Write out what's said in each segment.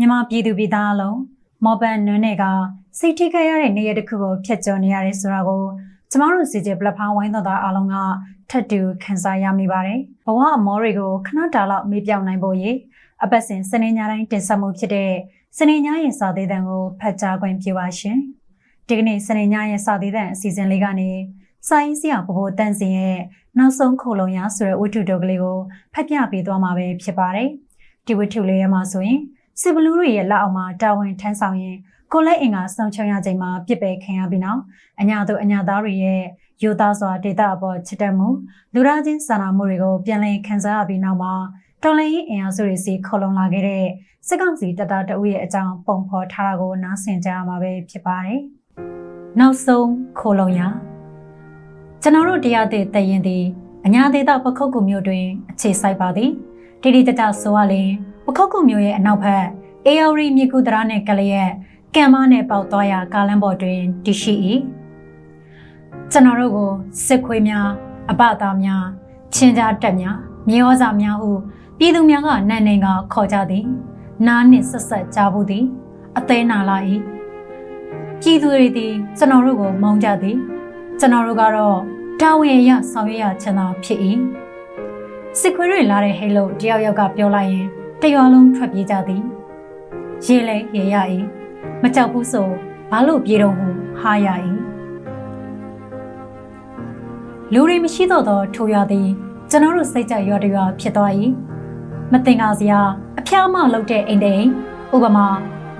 မြန်မာပြည်သူပြည်သားအလုံးမော်ဘန်နွန်းနယ်ကစိတ်ထိခိုက်ရတဲ့နေရာတစ်ခုကိုဖျက်ကျော်နေရတယ်ဆိုတာကိုကျမတို့စီကျေပလက်ဖောင်းဝိုင်းတော်သားအားလုံးကထပ်တူခံစားရမိပါတယ်။ဘဝအမောတွေကိုခဏတာလောက်မေ့ပြောင်းနိုင်ဖို့ရေအပတ်စဉ်စနေညတိုင်းတင်ဆက်မှုဖြစ်တဲ့စနေညရဲ့စာသေးတံကိုဖတ်ကြားခွင့်ပြုပါရှင်။ဒီကနေ့စနေညရဲ့စာသေးတံအစီအစဉ်လေးကနေစာရေးဆရာဘဘတန့်စင်ရဲ့နောက်ဆုံးခုလုံးရဆိုတဲ့ဝတ္ထုတော်ကလေးကိုဖတ်ပြပေးသွားမှာပဲဖြစ်ပါတယ်။ဒီဝတ္ထုလေးရဲ့မှာဆိုရင် စစ်ဘလူးတွေရဲ့လက်အောက်မှာတာဝန်ထမ်းဆောင်ရင်ကိုလက်အင်ကဆုံးချုံရချိန်မှာပြစ်ပယ်ခံရပြီးနောက်အညာတို့အညာသားတွေရဲ့ယူသားစွာဒေတာအပေါ်ချစ်တတ်မှုလူသားချင်းစာနာမှုတွေကိုပြန်လည်ခံစားရပြီးနောက်မှာတော်လှန်ရေးအင်အားစုတွေစီခေါ်လုံလာခဲ့တဲ့စစ်ကောင်စီတပ်သားတအုပ်ရဲ့အကြောင်းပုံဖော်ထားတာကိုနားဆင်ကြရမှာပဲဖြစ်ပါတယ်။နောက်ဆုံးခေါ်လုံရကျွန်တော်တို့တရားသည့်တရင်သည်အညာဒေတာပခုတ်ကူမျိုးတွင်အခြေစိုက်ပါသည်တိတိတတဆိုရလင် ပခုတ်ကူမျိုးရဲ့အနောက်ဘက်အေယော်ရီမြေကူတရာနဲ့ကလျက်ကံမနဲ့ပေါက်သွားရာကာလန်ပေါ်တွင်တည်ရှိ၏ကျွန်တော်တို့ကိုစစ်ခွေးများအပသားများချင်းကြားတက်များမြေဩဇာများဟုပြည်သူများကနန်းနေကခေါ်ကြသည် နားနှင့်ဆက်ဆက်ကြားဘူးသည် အသေးနာလာ၏ပြည်သူတွေသည်ကျွန်တော်တို့ကိုမုန်းကြသည် ကျွန်တော်တို့ကတော့တာဝန်ရဆောင်ရွက်ရချင်တာဖြစ်၏စစ်ခွေးတွေလာတဲ့ဟဲလို့တယောက်ယောက်ကပြောလိုက်ရင် တရွာလုံးထွက်ပြေးကြသည်ရေလဲရေရ၏မကြောက်ဘူးဆိုဘာလို့ပြေတော့ဟုဟာရ၏လူတွေမရှိတော့သောထိုရွာသည်ကျွန်တော်တို့စိတ်ကြရွာတရွာဖြစ်သွား၏မတင်ကားစရာအဖျားမလုပ်တဲ့အိမ်တိန်ဥပမာ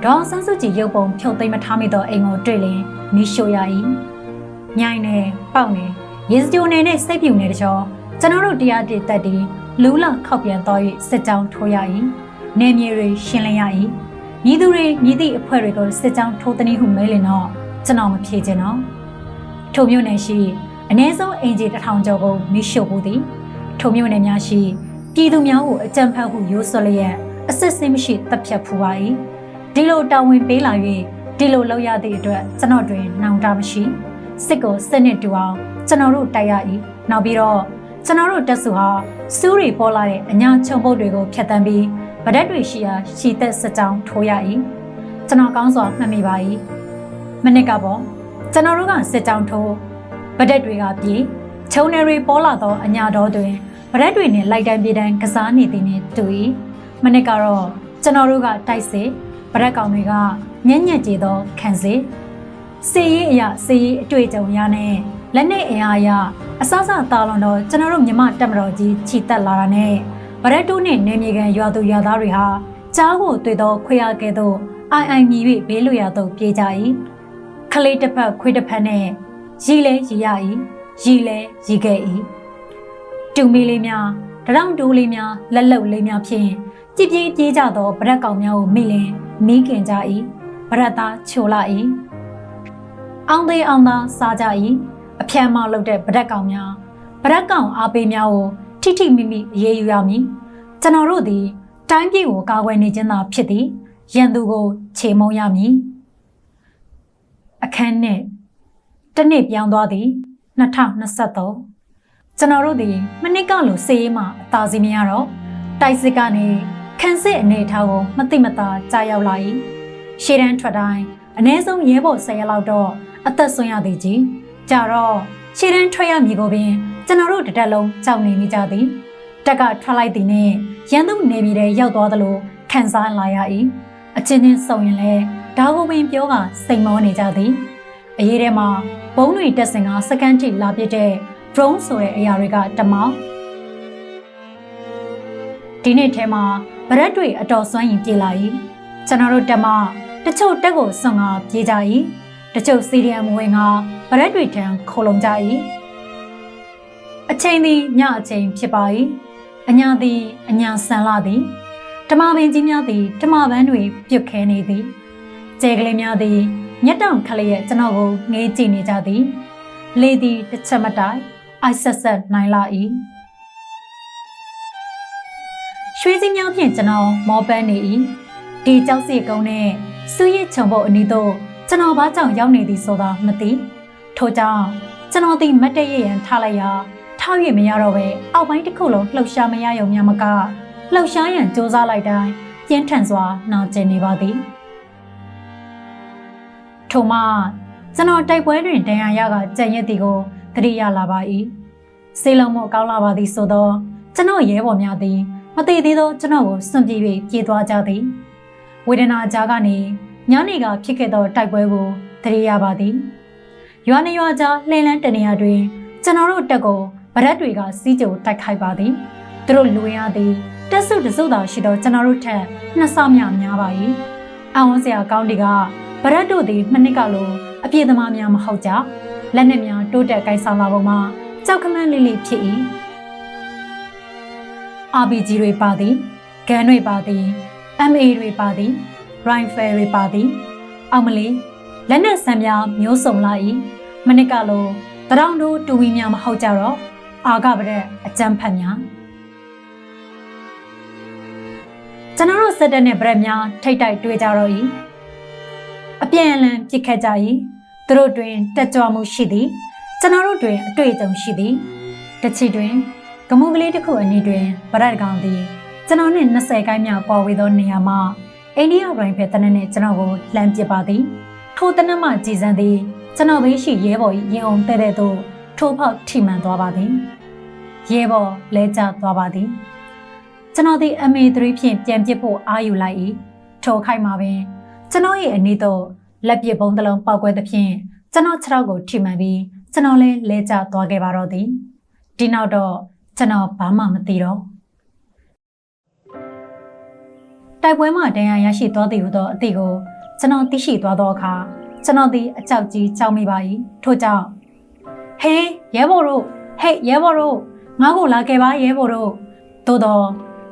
ဒေါအောင်ဆန်းစုကြည်ရုပ်ပုံဖြုတ်သိမ်းမထားမိသောအိမ်ကိုတွေ့လင်မိရှို့ရ၏ညိုင်းနေပေါက်နေရေစကြိုနေနဲ့စိတ်ပြူနေတချောကျွန်တော်တို့တရားတည်တက်ပြီး လူးလခောက်ပြန်သွား၍စစ်ကြောင်းထိုးရ၏နေမြေတွေရှင်းလင်းရ၏မြည်သူတွေမြည်သည့်အဖွဲ့တွေကိုစစ်ကြောင်းထိုးသည်ဟုမဲလင်တော့ကျွန်တော်မဖြေချင်တော့ထိုမျိုးနယ်ရှိအ ਨੇ ဆုံးအင်ဂျီတစ်ထောင်ကျော်ကိုမိရှို့မှုသည်ထိုမျိုးနယ်များရှိပြည်သူများကိုအကြံဖတ်ဟုရိုးစွလျက်အစစ်စင်းမရှိတပ်ဖြတ်ဖူပါ၏ဒီလိုတာဝန်ပေးလာ၍ဒီလိုလုပ်ရသည့်အတွက်ကျွန်တော်တွင်နောင်တမရှိစစ်ကိုစစ်နှစ်တူအောင်ကျွန်တော်တို့တိုက်ရ၏နောက်ပြီးတော့ ကျွန်တော်တို့တက်စုဟာစူးရီပေါ်လာတဲ့အညာချုံပုတ်တွေကိုဖျက်တမ်းပြီးဗဒက်တွေရှိရာရှီသက်စကြောင်းထိုးရ၏ကျွန်တော်ကောင်းစွာမှတ်မိပါ၏မနစ်ကပေါ့ကျွန်တော်တို့ကစစ်ကြောင်းထိုးဗဒက်တွေကပြေးချုံနယ်တွေပေါ်လာသောအညာတော်တွင်ဗရက်တွေနဲ့လိုက်တိုင်းပြေးတိုင်းကစားနေသည်နှင့်တူ၏မနစ်ကတော့ကျွန်တော်တို့ကတိုက်စစ်ဗရက်ကောင်တွေကညံ့ညက်ကြသောခံစစ်စေရေးအရာစေရေးအတွေ့အကြုံရနဲ့ လက်နဲ့အင်အားအရအစစတာလွန်တော့ကျွန်တော်တို့မြမတက်မတော်ကြီးခြိတက်လာတာနဲ့ဗရက်တိုးနဲ့နေမြေကန်ရွာသူရွာသားတွေဟာကြားကိုတွေ့သောခွေရကဲ့သို့အိုင်အိုင်မြည်၍ဘေးလွရာသို့ပြေးကြ၏ခလေးတစ်ဖက်ခွေးတစ်ဖက်နဲ့ရီလဲရီရ၏ရီလဲရီခဲ့၏တူမီလေးများတရောင်တိုးလေးများလက်လုံလေးများဖြင့်ကြည်ပြေးပြေးကြသောဗရက်ကောင်များကိုမိလင်မိခင်ကြ၏ဗရက်သားချိုလာ၏အောင်သေးအောင်သာစားကြ၏ အဖြမ်းမလုပ်တဲ့ဗရက်ကောင်များဗရက်ကောင်အားပေးများကိုထိထိမိမိအေးအေးယူရမည်ကျွန်တော်တို့သည်တိုင်းပြည်ကိုကာကွယ်နေခြင်းသာဖြစ်သည်ရန်သူကိုခြေမုံရမည်အခန်းနဲ့တနေ့ပြောင်းသွားသည်2023ကျွန်တော်တို့ဒီမနစ်ကလိုစေးရေးမှအသာစီမရတော့တိုက်စစ်ကနေခန်းစစ်အနေထားကိုမသိမသာကြာရောက်လာ၏ရှေ့တန်းထွက်တိုင်းအ ਨੇ ဆုံးရဲဘော်ဆယ်ရက်လောက်တော့အသက်ဆွမ်းရသည်ကြီး ကြတော့ရှေ့တန်းထွက်ရမည်ကိုပင်ကျွန်တော်တို့တတက်လုံးကြောက်နေမိကြသည်တက်ကထွက်လိုက်သည်နဲ့ရန်သူနေပြည်တော်ရောက်သွားသလိုခံစားလာရ၏အချင်းချင်းစုံရင်လဲဒါကိုပင်ပြောကစိတ်မောနေကြသည်အရေးထဲမှာဘုံတွေတက်စင်ကစကန်ထိလာပြတဲ့ drone ဆိုတဲ့အရာတွေကတမောင်းဒီနေ့ထဲမှာဗရက်တွေအတော်စွမ်းရင်ပြေလာ၏ကျွန်တော်တို့တက်မတချို့တက်ကိုစွန့်ကပြေးကြ၏တချို့စီရီယမ်ဝင်က ဗရက်တွေထံခိုလုံကြ၏အချိန်သည်ညအချိန်ဖြစ်ပါ၏အညာသည်အညာဆန်လာသည်ဓမ္မပင်ကြီးများသည်ဓမ္မပန်းတွေပြုတ်ခဲနေသည်ကျဲကလေးများသည်မျက်တောင်ခလေးရဲ့ကျွန်တော်ကိုငေးကြည့်နေကြသည်လေသည်တစ်ချက်မတိုင်အိုက်ဆက်ဆက်နိုင်လာ၏ရွှေစည်းများဖြင့်ကျွန်တော်မောပန်းနေ၏ဒီကြောက်စီကုန်းနဲ့စူးရစ်ချုံဖို့အနီးသို့ကျွန်တော်ဘာကြောင့်ရောက်နေသည်ဆိုတာမသိ ထို့ကြောင့်ကျွန်တော်ဒီမတ်တရရန်ထားလိုက်ရာထား၍မရတော့ပဲအောက်ပိုင်းတစ်ခုလုံးလှုပ်ရှားမရရုံများမကလှုပ်ရှားရန်စူးစမ်းလိုက်တိုင်းပြင်းထန်စွာနာကျင်နေပါသည်ထို့မှကျွန်တော်တိုက်ပွဲတွင်ဒဏ်ရာရကကြံ့ရက်သည်ကိုသတိရလာပါ၏စေလုံးမကောင်းလာပါသည်ဆိုသောကျွန်တော်ရဲဘော်များသည်မတည်သေးသောကျွန်တော်ကိုစွန့်ပြေး၍ပြေးသွားကြသည်ဝေဒနာကြားကနေညနေကဖြစ်ခဲ့သောတိုက်ပွဲကိုသတိရပါသည် ရွာနေရွာကြားလှည့်လန်းတနေရာတွင်ကျွန်တော်တို့တက်ကိုဗရက်တွေကစီးကြိုတိုက်ခိုက်ပါသည်သူတို့လူရသည်တက်စုတစုသာရှိသောကျွန်တော်တို့ထက်နှစ်ဆများများပါ၏အဝန်းစရာကောင်းဒီကဗရက်တို့သည်မနစ်ကလိုအပြေသမားများမဟုတ်ကြလက်နက်များတိုးတက်ကိုင်ဆောင်လာပုံမှာကြောက်ခမန်းလေးလေးဖြစ်၏။ RPG တွေပါသည်ဂန်တွေပါသည် MA တွေပါသည် rifle တွေပါသည် အောင်မလီ လက်နက်ဆံများမျိုးစုံလာ၏မနစ်ကလိုတရောင်တို့တူဝီများမဟုတ်ကြတော့အာကပရက်အကြမ်းဖက်များကျွန်တော်တို့စက်တက်နဲ့ဗရက်များထိတ်တိုက်တွေ့ကြတော့၏အပြန်အလှန်ပြစ်ခတ်ကြ၏သူတို့တွင်တက်ကြွမှုရှိသည်ကျွန်တော်တို့တွင်အတွေ့အကြုံရှိသည်တချီတွင်ကမုံကလေးတစ်ခုအနီးတွင်ဗရက်ကောင်သည်ကျွန်တော်နှင့်20ကိုင်းမြောက်ကွာဝေးသောနေရာမှာအိန္ဒိယရိုင်ဖယ်တနက်နှင့်ကျွန်တော်ကိုလှမ်းပစ်ပါသည် ထိုတနက်မှကြည်စံသည်ကျွန်တော်ဘေးရှိရဲဘော်၏ရင်အောင်တဲ့တဲ့သို့ထိုးဖောက်ထိမှန်သွားပါသည်ရဲဘော်လဲကျသွားပါသည်ကျွန်တော်သည် MA3 ဖြင့်ပြန်ပစ်ဖို့အာယူလိုက်၏ထိုခိုက်မှာပင်ကျွန်တော်၏အနီးသို့လက်ပစ်ပုံးတစ်လုံးပောက်ကွဲသဖြင့်ကျွန်တော်ခြေထောက်ကိုထိမှန်ပြီးကျွန်တော်လည်းလဲကျသွားခဲ့ပါတော့သည်ဒီနောက်တော့ကျွန်တော်ဘာမှမသိတော့တိုက်ပွဲမှာဒဏ်ရာရရှိသွားသည်ဟုသောအသည့်ကို ကျွန်တော်သိရှိသွားသောအခါကျွန်တော်သည်အကြောက်ကြီးကြောက်မိပါ၏ထို့ကြောင့်ဟေးရဲဘော်တို့ဟေးရဲဘော်တို့ငါ့ကိုလာခဲ့ပါရဲဘော်တို့သို့တော့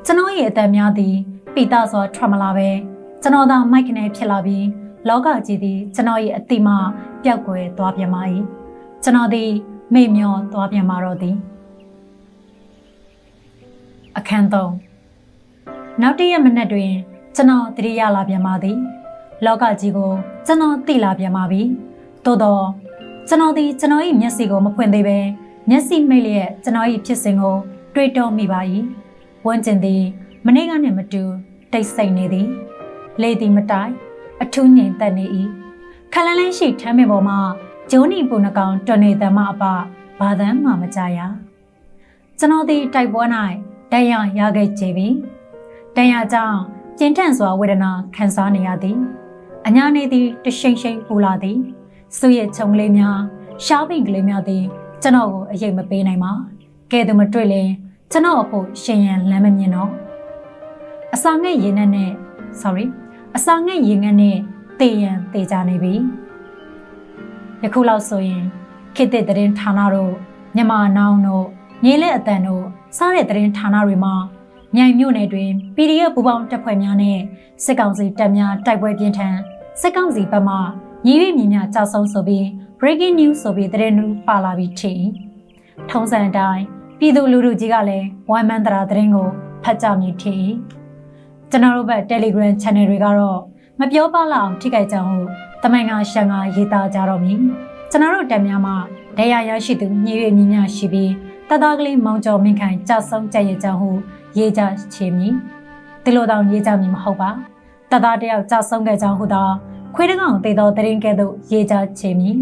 ကျွန်တော်ရဲ့အသက်များသည်ပိတစွာထွက်မလာပဲကျွန်တော်သာမိုက်ကနေဖြစ်လာပြီးလောကကြီးသည်ကျွန်တော်ရဲ့အတိမပျောက်ကွယ်သွားပြန်ပါ၏ကျွန်တော်သည်မေ့မျောသွားပြန်ပါတော့သည်အခန်းသုံးနောက်တည့်ရက်မနက်တွင်ကျွန်တော်တတိယလာပြန်ပါသည် လောကကြီးကိုကျွန်တော်သိလာပြန်ပါပြီသို့တော့ကျွန်တော်ဒီကျွန်တော်၏မျက်စိကိုမဖွင့်သေးပဲမျက်စိမိတ်လျက်ကျွန်တော်၏ဖြစ်စဉ်ကို တွေးတောမိပါ၏ဝန်းကျင်သည်မနေ့ကနှင့်မတူတိတ်ဆိတ်နေသည်လေသည်မတိုင်အထူးငြိမ်သက်နေ၏ခလန်းလန်းရှိထမ်းမြပေါ်မှာဂျိုးနီပူနှကောင်တွနေသမအပဘာသမ်းမှမကြရကျွန်တော်ဒီတိုက်ပွဲ၌တန်ရရခဲ့ကြပြီတန်ရကြောင့်ကျဉ်ထန့်စွာဝေဒနာခံစားနေရသည် အညာနေသည်တရှိန်ရှိန်ပူလာသည်စုရဲ့ခြုံကလေးများရှားပင်ကလေးများသည်ကျွန်တော်ကိုအရေးမပေးနိုင်ပါကဲသူမတွေ့လဲကျွန်တော်အဖို့ရှင်ရန်လမ်းမမြင်တော့အစာငဲ့ရင်နဲ့ sorry အစာငဲ့ရင်ငတ်နဲ့တေရန်တေကြနေပြီယခုလောက်ဆိုရင်ခေတ်သစ်သတင်းဌာနတို့မြန်မာနောင်တို့ညီလက်အတန်တို့စားတဲ့သတင်းဌာနတွေမှာမြိုင်မြို့နယ်တွင် PDF ပူပေါင်းတပ်ဖွဲ့များနဲ့စစ်ကောင်စီတပ်များတိုက်ပွဲပြင်းထန် စစ်ကောင်စီဘက်မှညီရိမြများကြောက်ဆုံးဆိုပြီး breaking news ဆိုပြီးသတင်းတွေပါလာပြီးချိန်ထုံးစံအတိုင်းပြည်သူလူထုကြီးကလည်းဝိုင်းမန်တရာသတင်းကိုဖတ်ကြမြည်ထင်ကျွန်တော်တို့ဘက် Telegram Channel တွေကတော့မပြောပါလောက်ထိခိုက်ကြဟုတမိုင်ကရှန်ကရေးသားကြတော့မည်ကျွန်တော်တို့တက်များမှာဒရရရှိသူညီရိမြများရှိပြီးတသားကလေးမောင်ကျော်မင်းခိုင်ကြဆုံးကြရဲ့ကြောင့်ဟုရေးကြချေမည်ဒီလိုတောင်ရေးကြမည်မဟုတ်ပါ တသားတယောက်ကြဆုံးခဲ့ကြောင်းဟုသောခွေးတကောင်တေသောတရင်ကဲ့သို့ရေးကြချေမည်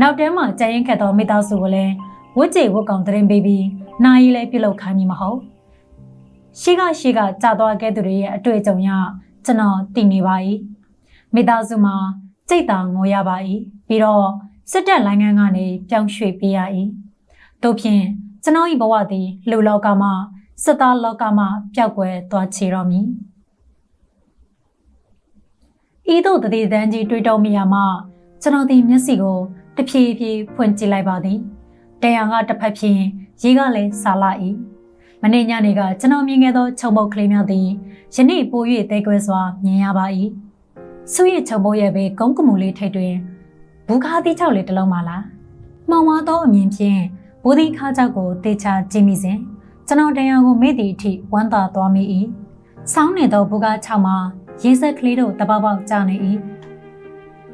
နောက်တန်းမှာကြရင်ခက်သောမိသားစုကိုလည်းဝတ်ကြေဝတ်ကောင်တရင်ပေးပြီးနိုင်ရီလည်းပြုလုပ်ခိုင်းမည်မဟုတ်ရှိကရှိကကြာသွားခဲ့သူတွေရဲ့အတွေ့အကြုံရကျွန်တော်တည်နေပါ၏မိသားစုမှာစိတ်သာငိုရပါ၏ပြီးတော့စစ်တပ်လိုင်းငန်းကနေပြောင်းရွှေ့ပေးရ၏တို့ဖြင့်ကျွန်တော်၏ဘဝသည်လူလောကမှာစစ်သားလောကမှာပျောက်ကွယ်သွားချေတော့မည် ဤသို့တည်တန်းကြီးတွေးတောမိရမှကျွန်တော်ဒီမျက်စိကိုတဖြည်းဖြည်းဖွင့်ကြည့်လိုက်ပါသည်တရားကတစ်ဖက်ဖြင့်ရေးကလည်းစာလာ၏မနေ့ညနေကကျွန်တော်မြင်ခဲ့သောခြုံပုတ်ကလေးများသည်ယနေ့ပို၍တဲကွဲစွာမြင်ရပါ၏ဆုရခြုံပုတ်ရဲ့ပဲကုန်းကမူလေးထိတ်တွင်ဘူးခါးသီးချောက်လေးတစ်လုံးပါလားမှောင်ဝါသောအမြင်ဖြင့်ဘူဒီခါချောက်ကိုတေချာကြည့်မိစဉ်ကျွန်တော်တရားကိုမေ့သည့်အထိဝမ်းသာသွားမိ၏ဆောင်းနေသောဘူကားချောက်မှာ ရေစက်ကလေးတို့တပေါက်ပေါက်ကျနေ၏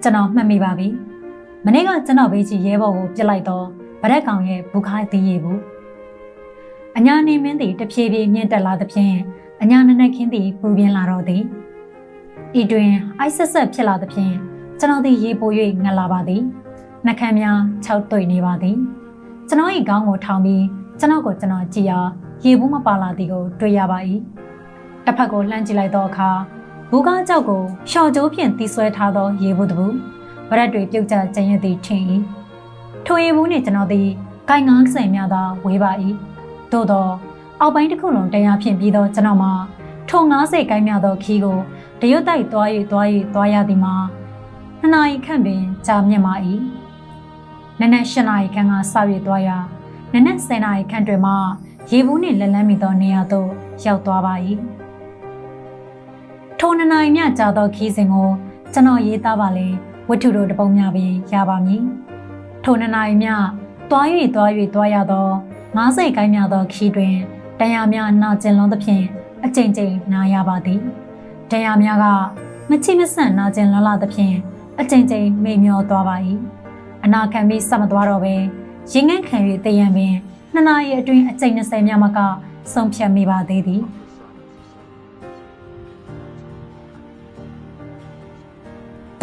ကျွန်တော်မှတ်မိပါပြီမနေ့ကကျွန်တော်ဘေးကြီးရဲဘော်ကိုပြစ်လိုက်တော့ဗရက်ကောင်ရဲ့ဘူခါးသေးရဘူးအညာနေမင်းသည်တဖြည်းဖြည်းမြင့်တက်လာသဖြင့်အညာနက်နက်ခင်းသည်ပူပြင်းလာတော့သည်ဤတွင်အိုက်ဆက်ဆက်ဖြစ်လာသဖြင့်ကျွန်တော်သည်ရေပို၍ငတ်လာပါသည်နှကမ်းများခြောက်တွေ့နေပါသည်ကျွန်တော်၏ခေါင်းကိုထောင်ပြီးကျွန်တော်ကိုကျွန်တော်ကြည့်ရာရေဘူးမပါလာသည်ကိုတွေ့ရပါ၏တစ်ဖက်ကိုလှမ်းကြည့်လိုက်သောအခါ ဘူကားကြောက်ကိုရှော့ကျိုးဖြင့်တီးဆွဲထားသောရေဘူးတစ်ဘူးဗရက်တွေပြုတ်ကျကျန်ရည်သည်ထင်၏ထိုရေဘူးနှင့်ကျွန်တော်သည်ဂိုင်ငါးဆိုင်များသာဝေးပါ၏သို့သောအောက်ပိုင်းတစ်ခုလုံးတရားဖြင့်ပြီးသောကျွန်တော်မှာထုံ90ကိုင်းများသောခီးကိုတရွတ်တိုက်သွား၍သွား၍သွားရသည်မှာနှစ်နာရီခန့်ပင်ကြာမြင့်ပါ၏နနက်၈နာရီခန့်ကစ၍သွားရနနက်10နာရီခန့်တွင်မှရေဘူးနှင့်လက်လန်းမိသောနေရာသို့ရောက်သွားပါ၏ ထိုနှစ်နာရီမြကြာသောခီးစဉ်ကိုကျွန်တော်ရေးသားပါလေဝတ္ထုတို့တပုံများပင်ရပါမည်ထိုနှစ်နာရီမြသွား၍သွား၍သွားရသော90ကိုင်းများသောခီးတွင်တရားများနာကျင်လွန်သဖြင့်အကြိမ်ကြိမ်နာရပါသည်တရားများကမချိမဆန့်နာကျင်လွန်လာသဖြင့်အကြိမ်ကြိမ်မေ့မျောသွားပါ၏အနာခံပြီးဆက်မသွားတော့ပဲရင်ငန့်ခံ၍တည်ရန်ပင်နှစ်နာရီအတွင်းအကြိမ်20မြမကဆုံးဖြတ်မိပါသေးသည်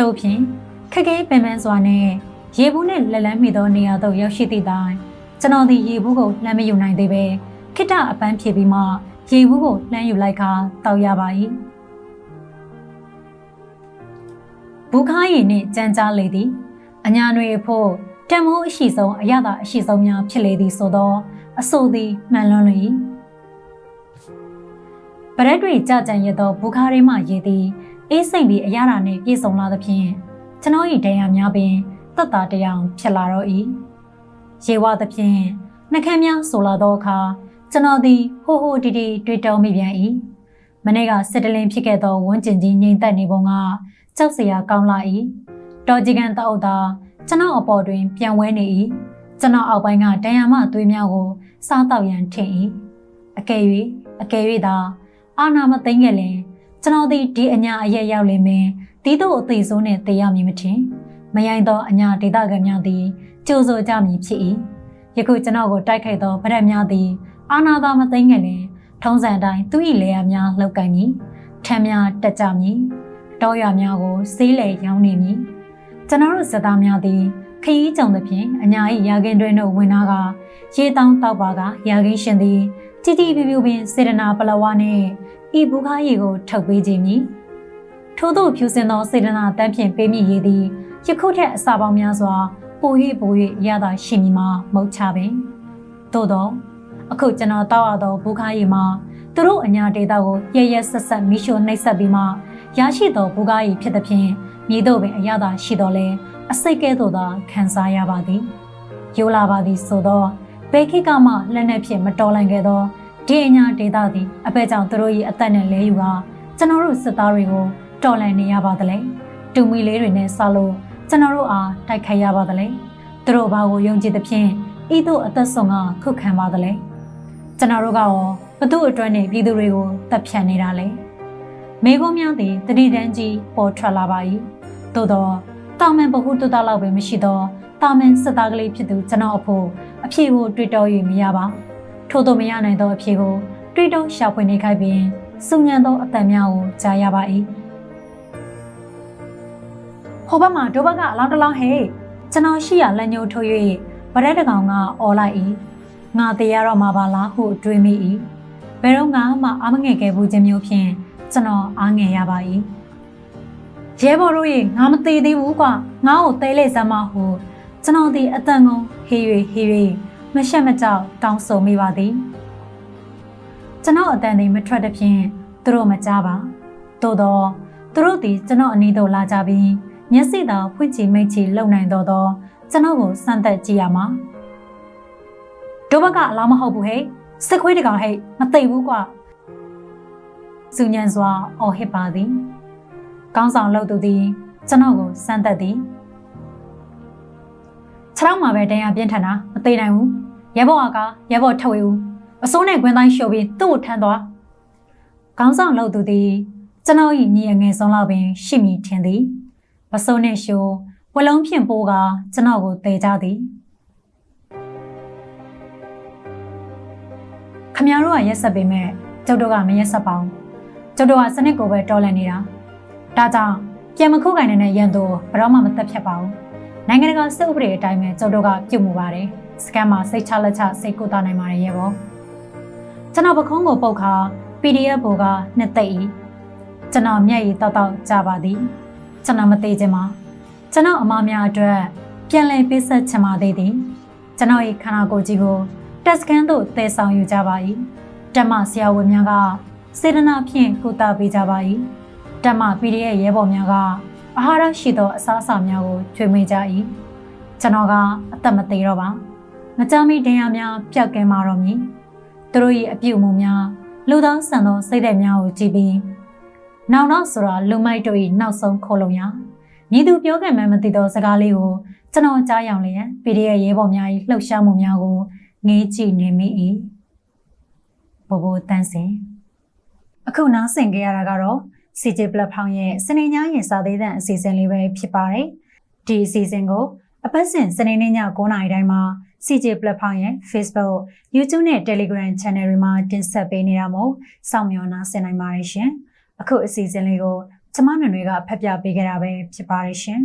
တို့ဖြင့်ခက်ခဲပင်ပန်းစွာနဲ့ရေဘူးနှင့်လက်လန်းမိသောနေရာသို့ရောက်ရှိသည့်တိုင်ကျွန်တော်သည်ရေဘူးကိုလှမ်းမယူနိုင်သေးပဲခိတ္တအပန်းဖြေပြီးမှရေဘူးကိုလှမ်းယူလိုက်ခါတောက်ရပါ၏ဘူးခါရည်နှင့်ကြမ်းကြားလေသည်အညာတွေဖို့တံမိုးအရှိဆုံးအရသာအရှိဆုံးများဖြစ်လေသည်ဆိုသောအဆိုသည်မှန်လွန်လေ၏ပရက်တွေကြကြံရသောဘူးခါရဲမှရည်သည် အေးစိမ့်ပြီးအရသာနှင့်ပြည့်စုံလာသဖြင့်ကျွန်တော်၏ဒဏ်ရာများပင်တက်တာတရောင်ဖြစ်လာတော့၏ရေဝသဖြင့်နှကမ်းများဆိုလာသောအခါကျွန်တော်သည်ဟိုဟိုတီတီတွေ့တောမိပြန်၏မနေ့ကစစ်တလင်းဖြစ်ခဲ့သောဝန်းကျင်ကြီးငြိမ်သက်နေပုံကကြောက်စရာကောင်းလာ၏တော်ကြီးကန်တောက်သာကျွန်တော်အပေါ်တွင်ပြန်ဝဲနေ၏ကျွန်တော်အောက်ပိုင်းကတန်ရမသွေးများကိုစားတော့ရန်ထင်၏အကယ်၍အကယ်၍သာအာနာမသိမ့်ခဲ့လင် ကျွန်တော်သည်ဒီအညာအရက်ရောက်လိမ့်မယ်တီးတို့အသေးစိုးနှင့်တေးရမည်မထင်မယိုင်သောအညာဒေသခံများသည်ကြိုးစိုးကြမည်ဖြစ်၏ယခုကျွန်တော်ကိုတိုက်ခိုက်သောဗရက်များသည် အာနာသာမသိမ့်ခင်လင်ထုံးစံတိုင်းသူ၏လေယာများလှုပ်ကိုင်မည်ထမ်းများတက်ကြမည်တောရွာများကိုစေးလေရောင်းနေမည်ကျွန်တော်တို့ဇသားများသည်ခရီးကြုံသဖြင့်အညာ၏ရာခင်းတွင်တို့ဝင်နာကရေတောင်းတောက်ပါကရာခင်းရှင်သည်တီတီပြပြပင်စေတနာပလဝနှင့် ဤဘူခါရီကိုထုတ်ပေးခြင်းမည်ထို့သောဖြူစင်သောစေတနာတန်းဖြင့်ပေးမိရည်သည်ယခုထက်အစာပေါင်းများစွာပို၍ပို၍ရတာရှိမည်မှာမဟုတ်ချပင်သို့သောအခုကျွန်တော်တောက်ရသောဘူခါရီမှာသူတို့အညာဒေတာကိုရရဆက်ဆက်မိရှို့နှိပ်စက်ပြီးမှရရှိသောဘူကားရီဖြစ်သဖြင့်မြေတို့ပင်အရသာရှိတော်လဲအစိတ်ကဲသို့သာခံစားရပါသည်ယိုလာပါသည်ဆိုသောဘဲခိကမှလက်နက်ဖြင့်မတော်လိုက်ခဲ့သော ဒီအညာဒေတာသည်အပဲကြောင့်သူတို့၏အသက်နဲ့လဲယူကကျွန်တော်တို့စစ်သားတွေကိုတော်လှန်နေရပါသလဲတူမီလေးတွေနဲ့ဆလို့ကျွန်တော်တို့အားတိုက်ခိုက်ရပါသလဲသူတို့ဘာကိုယုံကြည်သဖြင့်ဤသို့အသက်ဆုံးကခုခံပါသလဲကျွန်တော်တို့ကရောဘသူ့အတွက်နဲ့ပြည်သူတွေကိုတပ်ဖြတ်နေတာလဲမေကုန်းများသည်တတိတန်းကြီးပေါ်ထွက်လာပါ၏သို့တော့တာမန်ဘဟုတုတလောက်ပဲမရှိတော့တာမန်စစ်သားကလေးဖြစ်သူကျွန်တော်အဖို့အဖြေကိုတွေ့တော့၍မရပါ ထို့သောမရနိုင်သောအဖြေကိုတွေ့တော့ရှာဖွေနေခိုက်ပြီးစုညံသောအတန်များကိုကြားရပါ၏ဟိုဘက်မှာဒိုဘက်ကအလောင်းတလောင်းဟဲ့ကျွန်တော်ရှိရလက်ညှိုးထိုး၍ဗရက်တကောင်ကအော်လိုက်၏ငါတရားတော့မှာပါလားဟုတွေးမိ၏ဘယ်တော့မှအာမငယ်ခဲ့ဘူးခြင်းမျိုးဖြင့်ကျွန်တော်အားငယ်ရပါ၏ရဲဘော်တို့ရေငါမသေးသေးဘူးကွာငါ့ကိုတဲလေစမ်းမဟုကျွန်တော်ဒီအတန်ကုန်ဟေး၍ဟေး၍ မရှက်မကြောက်တောင်းဆိုမိပါသည်ကျွန်တော်အတန်ဒီမထွက်တဲ့ဖြင့်သူတို့မကြပါသို့တော့သူတို့ဒီကျွန်တော်အနီးသို့လာကြပြီးမျက်စိသာဖွင့်ချီမိတ်ချီလုံနိုင်တော့တော့ကျွန်တော်ကိုစမ်းသက်ကြည့်ရမှာတို့ဘက်ကအလားမဟုတ်ဘူးဟဲ့စစ်ခွေးတကောင်ဟဲ့မသိဘူးကွာစူညံစွာအော်ဟစ်ပါသည် ကောင်းဆောင်လှုပ်သူသည်ကျွန်တော်ကိုစမ်းသက်သည် ခြေထောက်မှာပဲတရားပြင်းထန်တာမသိနိုင်ဘူးရဲဘော်ကရဲဘော်ထုတ်ဝေဦးအစိုးနဲ့ခွင်းတိုင်းရှို့ပြီးသူ့ကိုထမ်းသွားကောင်းဆောင်လှုပ်သူသည်ကျွန်တော်၏ညီအငယ်ဆုံးလောက်ပင်ရှိမိထင်သည်ပစိုးနဲ့ရှိုးဝလုံးဖြင့်ပိုးကကျွန်တော်ကိုသေကြသည်ခမရတို့ကရက်ဆက်ပေမဲ့ကျုပ်တို့ကမရက်ဆက်ပါဘူးကျုပ်တို့ကစနစ်ကိုပဲတော်လှန်နေတာဒါကြောင့်ပြန်မခုခံနိုင်တဲ့ရန်သူဘယ်တော့မှမသက်ဖြတ်ပါဘူး နိုင်ငံတကာစစ်ဥပဒေအတိုင်းပဲကျုပ်တို့ကပြုတ်မှုပါတယ်စကန်မှာစိတ်ချလက်ချစိတ်ကိုတာနိုင်ပါတယ်ရေပေါ့ကျွန်တော်ပခုံးကိုပုတ်ခါ PDF ဘောကနှစ်သိမ့်ဤကျွန်တော်မျက်ရည်တောက်တောက်ကြပါသည်ကျွန်တော်မသေးခြင်းမှာကျွန်တော်အမများအတွက်ပြန်လည်ပေးဆက်ချင်ပါသေးသည်ကျွန်တော်၏ခန္ဓာကိုယ်ကြီးကိုတက်စကန်သို့တည်ဆောင်ယူကြပါ၏တက်မဆရာဝန်များကစေတနာဖြင့်ကုသပေးကြပါ၏တက်မ PDF ရဲဘော်များက အာဟာရရှိသောအစားအစာများကိုကျွေးမွေးကြ၏ကျွန်တော်ကအသက်မသေးတော့ပါမကြမ်းမီတရားများပျောက်ကင်းမာတော့မည်သူတို့၏အပြုအမူများလူသားဆန်သောစိတ်ဓာတ်များကိုကြည့်ပြီးနောက်နောက်ဆိုတာလူမိုက်တို့၏နောက်ဆုံးခိုးလုံရာညီသူပြောခဲ့မှန်းမသိသောစကားလေးကိုကျွန်တော်ကြားရောင်လျက် PDF ရဲဘော်များ၏လှုပ်ရှားမှုများကိုငေးကြည့်နေမိ၏ဘဘတန်းစင်အခုနားဆင်ကြရတာကတော့ CJ platform ရဲ့စနေညရင်စာသေးတဲ့အစီအစဉ်လေးပဲဖြစ်ပါတယ်ဒီအစီအစဉ်ကိုအပတ်စဉ်စနေနေ့ည9:00နာရီတိုင်းမှာ CJ platform ရဲ့ Facebook, YouTube နဲ့ Telegram Channel တွေမှာတင်ဆက်ပေးနေတာမို့စောင့်မျှော်နားဆင်နိုင်ပါတယ်ရှင်အခုအစီအစဉ်လေးကိုကျမနွန်တွေကဖတ်ပြပေးခဲ့တာပဲဖြစ်ပါတယ်ရှင်